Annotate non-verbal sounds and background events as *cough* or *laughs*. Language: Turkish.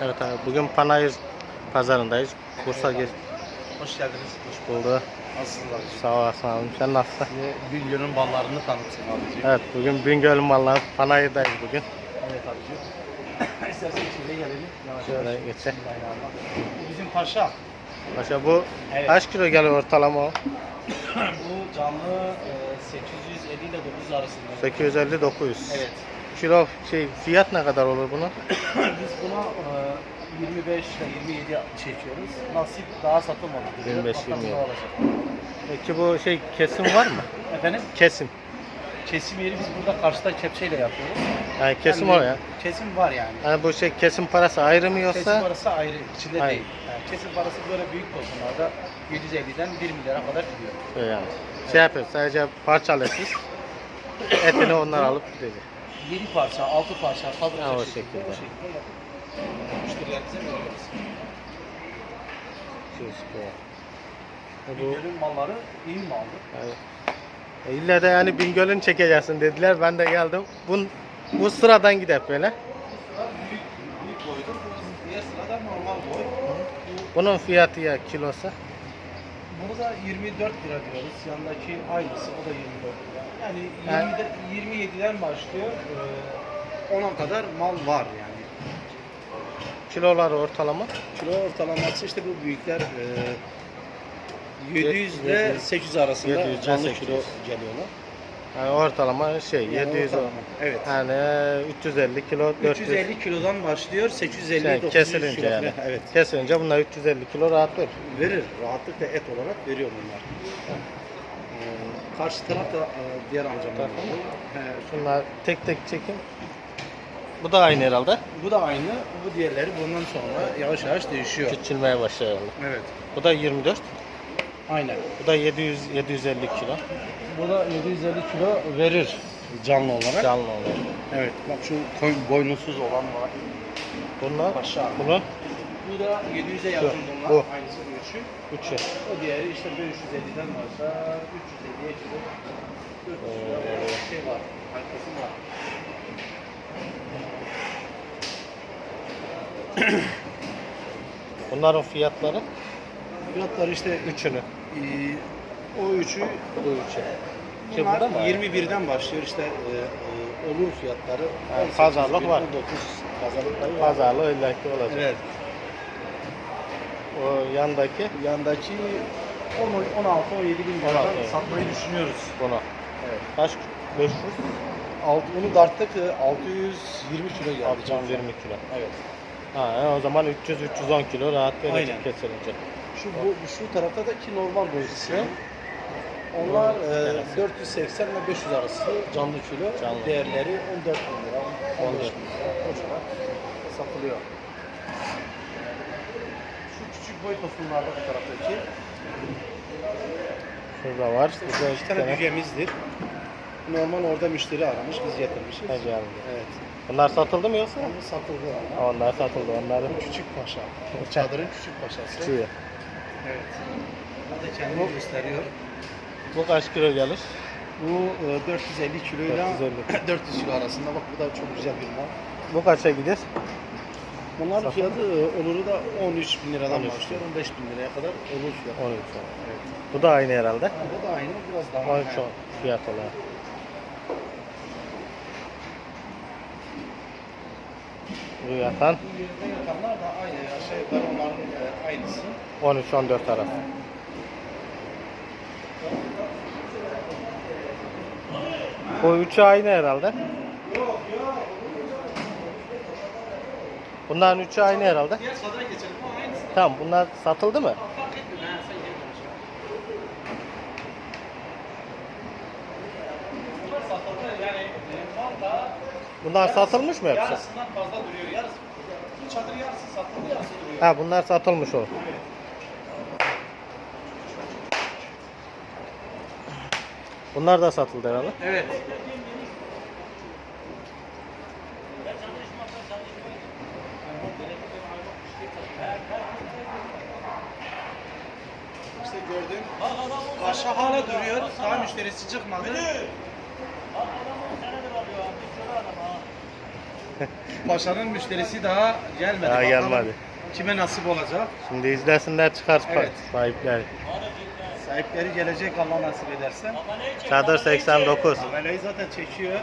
Evet abi bugün Panayır pazarındayız. Bursa gez Hoş geldiniz. hoş buldu. Nasılsınız abicim? Sağ olasın abim. Sen nasılsın? Size Bingöl'ün ballarını tanıtayım abicim. Evet bugün Bingöl malları Panayır'dayız bugün. Evet abicim. *coughs* İstersen içeriye gelelim. Yavaş Şöyle geçe. Bizim paşa. Başka bu Evet. kaç kilo geliyor ortalama o? *coughs* Bu canlı e, 850 ile 900 arasında. 850-900. Evet. Kilo şey fiyat ne kadar olur bunun? *coughs* Biz buna e, 25 ile 27 çekiyoruz. Nasip daha satılmadı. 25, Bakalım 27. ne olacak. Peki bu şey kesim var mı? Efendim Kesim. kesim yeri biz burada karşıda kepçeyle yapıyoruz. Yani kesim Yani o ya. Kesim var yani. Yani bu şey kesim parası ayrı mı Kesim yoksa? parası ayrı, içinde Ayrı. değil. Yani kesim parası böyle büyük porsijonlarda 750'den 1 milyara kadar gidiyor. Şey yani. Şey yapıyor sadece parçalıyorsunuz. *coughs* Etini onlar alıp gidecek. 7 parça, 6 parça, fabrika Ha, o şeklinde, şekilde. o şekilde yapıyoruz. Müşterilerimize veriyoruz. Çıkıyor. Bu Bingöl'ün malları iyi maldır. yani, e, illa da yani Bingöl'ün çekeceksin dediler. Ben de geldim. Bu, bu sıradan gider böyle. Büyük, büyük boydur. Bu diğer sırada normal boy. Bunun fiyatı ya kilosu. Bunu da 24 lira diyoruz. Yanındaki aynısı, o da 24 lira. Yani Yani- 20'de, 27'den başlıyor. Ee, 10'a kadar mal var yani. Kiloları ortalama. Kilo ortalaması işte bu büyükler e, 700 ile 700 800 arasında 700 ile canlı 800. kilo geliyorlar. Yani ortalama şey Yani 700 o. ortalama, Evet. Yani 350 kilo 400. 350 kilodan başlıyor 850 Şey, 900 kesilince kilo yani. Evet. Kesilince bunlar 350 kilo rahat verir. Verir. Rahatlıkla et olarak veriyor bunlar. Ee, karşı taraf da e, diğer malı. He, Şunlar tek tek çekin. Bu da aynı herhalde. bu da aynı. Bu diğerleri bundan sonra yavaş yavaş değişiyor. Küçülmeye başlıyor herhalde. Evet. Bu da 24. Aynen. Bu da 700 750 kilo. Bu da 750 kilo verir canlı olarak. Canlı olarak. Evet. Bak şu koyun boynuzsuz olan var. Bunlar Aşağı. bunu Bu da 700'e yakın bunlar. bu. Aynısı bu üçü. üçü. O diğeri işte 550'den başla 350'ye çıkıyor. 400 lira böyle bir şey var. Arkası var. *clears throat* Bunların fiyatları Fiyatları işte üçünü. e, o üçü Bu üçü. Şey bunlar mı? 21'den başlıyor işte e, e, olur fiyatları. Yani 18 pazarlık var. 19 pazarlıkları var. Pazarlı illaki olacak. Evet. O yandaki Yandaki 10 16 17 bin liradan 16, evet. satmayı düşünüyoruz. bunu. Evet. Kaç? 500? Alt, onu darttık e, 620 kilo geldi. 620 kilo. Evet. Ha, e, o zaman 300-310 kilo rahat Aynen. verecek kesilince. Şu bu şu tarafta da ki normal boyusu. Onlar e, 480 ile 500 arası canlı kilo. Canlı. Değerleri 14 bin lira, 15 bin 14. lira. O civar satılıyor. Şu küçük boy tosunlarda bu taraftaki. Şurada var. Burada İki tane düğemizdir. Normal orada müşteri aramış, biz getirmişiz. Hadi yavrum. Evet. Bunlar satıldı mı yoksa? Onu satıldı. Ha, Onlar satıldı. Onları Bu küçük paşa. O çadırın küçük paşası. küçüğü. Evet. Bu da kendini gösteriyor. Bu kaç kilo gelir? Bu e, 450 kiloyla 450. 400 *clears throat* kilo arasında. Bak bu da çok güzel bir mal. Bu kaça gider? Bunların Satın. fiyatı e, oluru da 13 bin liradan 13 bin. başlıyor. 15 bin liraya kadar olur fiyatı. 13. Evet. Bu da aynı herhalde. Ha, bu da aynı biraz daha. 13 Evet. fiyat olarak. Bu yatan Bu yatanlar da aynı. Aşağı yukarı onların e, aynısı. 13-14 arası. Bu üçü aynı herhalde. Bunların üçü aynı herhalde. Diğer sadra geçelim. O aynısı. Tamam bunlar satıldı mı? Fark etmiyor. Ha, sen gel konuşalım. Bunlar satıldı. Yani e, Bunlar satılmış mı hepsi? yarısından fazla duruyor. Yarısı. Bu çadır yarısı satıldı, yarısı duruyor. Ha bunlar satılmış o. Bunlar da satıldı herhalde. Evet. Hala duruyor. Daha müşterisi çıkmadı. *laughs* Paşa'nın müşterisi daha gelmedi. Daha Bakalım gelmedi. Kime nasip olacak? Şimdi izlesinler çıkar Evet. sahipleri. Sahipleri gelecek Allah nasip ederse. Çadır 89. Tabelayı zaten çekiyor.